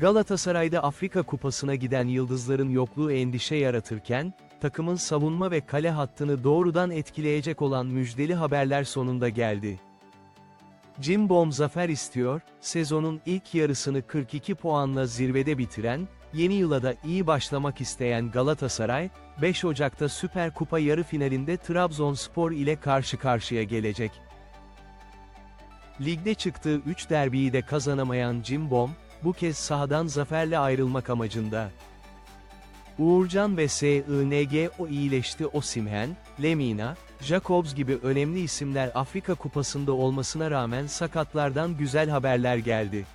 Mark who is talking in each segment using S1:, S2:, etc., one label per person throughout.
S1: Galatasaray'da Afrika Kupası'na giden yıldızların yokluğu endişe yaratırken, takımın savunma ve kale hattını doğrudan etkileyecek olan müjdeli haberler sonunda geldi. Jim Bom zafer istiyor, sezonun ilk yarısını 42 puanla zirvede bitiren, yeni yıla da iyi başlamak isteyen Galatasaray, 5 Ocak'ta Süper Kupa yarı finalinde Trabzonspor ile karşı karşıya gelecek. Ligde çıktığı 3 derbiyi de kazanamayan Jim Bom, bu kez sahadan zaferle ayrılmak amacında. Uğurcan ve SING o iyileşti Osimhen, Lemina, Jacobs gibi önemli isimler Afrika Kupası'nda olmasına rağmen sakatlardan güzel haberler geldi.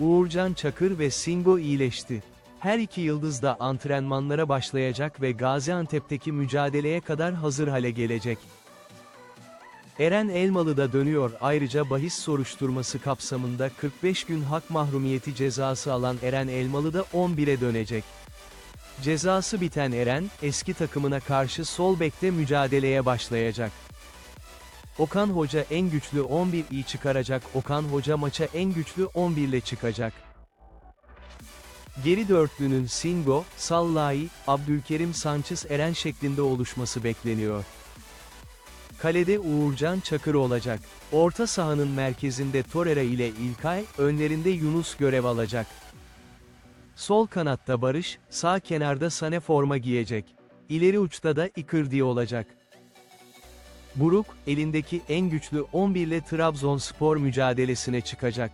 S1: Uğurcan Çakır ve Singo iyileşti. Her iki yıldız da antrenmanlara başlayacak ve Gaziantep'teki mücadeleye kadar hazır hale gelecek. Eren Elmalı da dönüyor ayrıca bahis soruşturması kapsamında 45 gün hak mahrumiyeti cezası alan Eren Elmalı da 11'e dönecek. Cezası biten Eren, eski takımına karşı sol bekte mücadeleye başlayacak. Okan Hoca en güçlü 11'i çıkaracak Okan Hoca maça en güçlü 11 ile çıkacak. Geri dörtlünün Singo, Sallai, Abdülkerim Sanchez Eren şeklinde oluşması bekleniyor. Kalede Uğurcan Çakır olacak. Orta sahanın merkezinde Torreira ile İlkay, önlerinde Yunus görev alacak. Sol kanatta Barış, sağ kenarda Sane forma giyecek. İleri uçta da Icardi olacak. Buruk, elindeki en güçlü 11 ile Trabzonspor mücadelesine çıkacak.